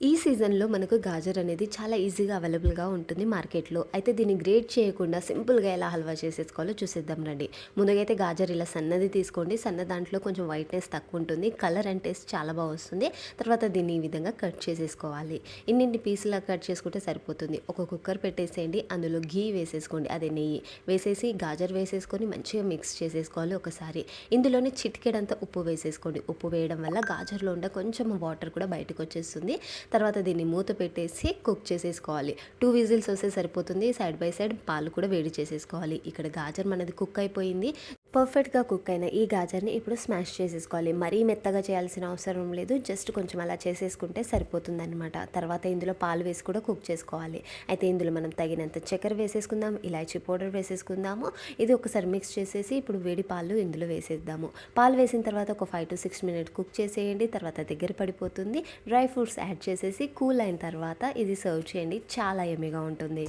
ఈ సీజన్‌లో మనకు గాజర్ అనేది చాలా ఈజీగా అవైలబుల్‌గా ఉంటుంది మార్కెట్‌లో. అయితే దీన్ని గ్రేట్ చేయకుండా సింపుల్‌గా ఎలా హల్వా చేసేసుకోవాలో చూసేద్దాం రండి. ముందుగా అయితే గాజర్ ఇలా సన్నది తీసుకోండి. సన్న దాంట్లో కొంచెం వైట్‌నెస్ తక్కువ ఉంటుంది కలర్ అండ్ టేస్ట్ చాలా బాగా వస్తుంది. తర్వాత దీన్ని ఈ విధంగా కట్ చేసేసుకోవాలి. ఇన్నింటి పీసులా కట్ చేసుకుంటే సరిపోతుంది. ఒక కుక్కర్ పెట్టేసేయండి. అందులో ఘీ వేసేసుకోండి. అదే నెయ్యి. వేసేసి గాజర్ వేసేసుకొని మంచిగా మిక్స్ చేసేసుకోవాలి ఒకసారి. ఇందులోనే చిటికెడంత ఉప్పు వేసేసుకోండి. ఉప్పు వేయడం వల్ల గాజర్‌లో ఉండే కొంచెం వాటర్ కూడా బయటకొచ్చేస్తుంది. తర్వాత దీన్ని మూత పెట్టేసి కుక్ చేసేసుకోవాలి. టూ విజిల్స్ వస్తే సరిపోతుంది. సైడ్ బై సైడ్ పాలు కూడా వేడి చేసేసుకోవాలి. ఇక్కడ గాజర్ మనది కుక్ అయిపోయింది. పర్ఫెక్ట్గా కుక్ అయిన ఈ గాజర్ని ఇప్పుడు స్మాష్ చేసేసుకోవాలి. మరీ మెత్తగా చేయాల్సిన అవసరం లేదు. జస్ట్ కొంచెం అలా చేసేసుకుంటే సరిపోతుందనమాట తర్వాత ఇందులో పాలు వేసి కూడా కుక్ చేసుకోవాలి. అయితే ఇందులో మనం తగినంత చక్కెర వేసేసుకుందాం ఇలాచీ పౌడర్ వేసేసుకుందాము. ఇది ఒకసారి మిక్స్ చేసేసి ఇప్పుడు వేడి పాలు ఇందులో వేసేద్దాము. పాలు వేసిన తర్వాత ఒక five to six minute cook చేసేయండి. తర్వాత దగ్గర పడిపోతుంది. డ్రై ఫ్రూట్స్ యాడ్ చేసేసి కూల్ అయిన తర్వాత ఇది సర్వ్ చేయండి. చాలా ఎమ్మెగా ఉంటుంది.